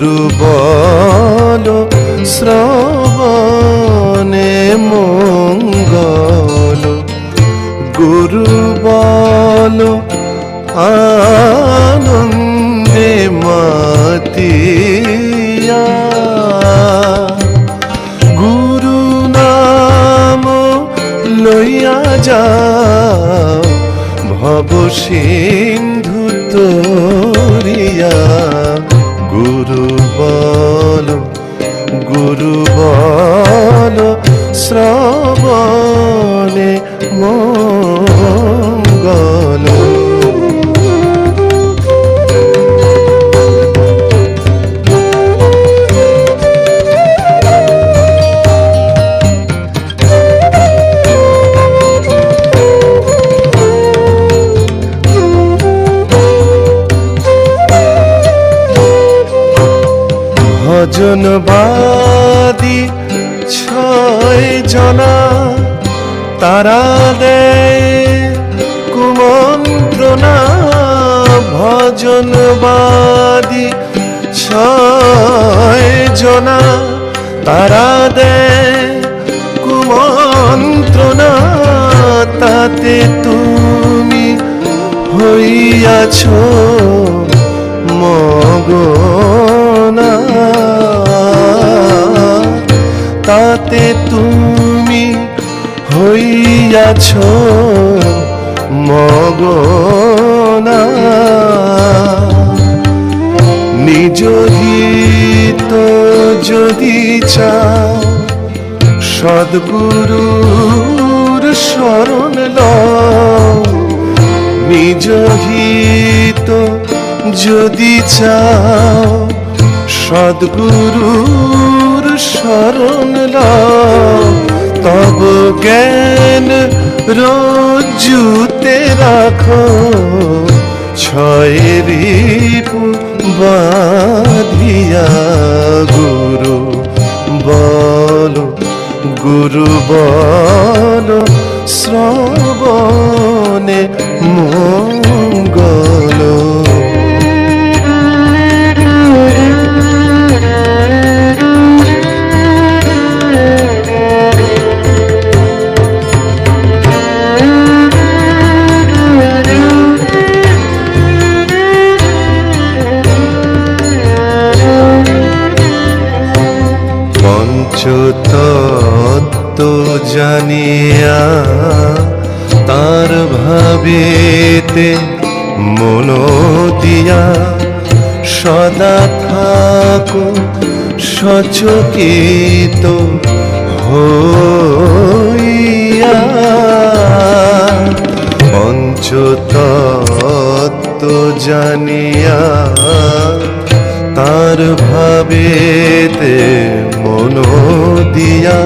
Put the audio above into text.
গুরু বল শ্রবণে মঙ্গল গুরু বল আনন্দে মাতিয়া গুরু নাম লইয়া যাও, ভব সিন্ধু তরিয়া গুরু বল গুরু বল শ্রবণে ভজনবাদী ছয় জনা তারা দেয় কুমন্ত্রণা। ভজনবাদী ছয় জনা তারা দেয় কুমন্ত্রণা। তাতে তুমি হইয়াছ। তাতে তুমি হইয়াছ মগনা। নিজ হিত যদি চাও, সদ্গুরুর শরণ নিজ হিত যদি চাও, সদ্গুরুর শরণ জ্ঞান রজ্জুতে রাখো ছয় রিপু বাঁধিয়া গুরু বল গুরু বল শ্রবণে পঞ্চতত্ত্ব জানিয়া তার ভাবেতে মন দিয়া সদা থাকো সচকিত হইয়া। পঞ্চতত্ত্ব জানিয়া তার ভাবেতে মন দিয়া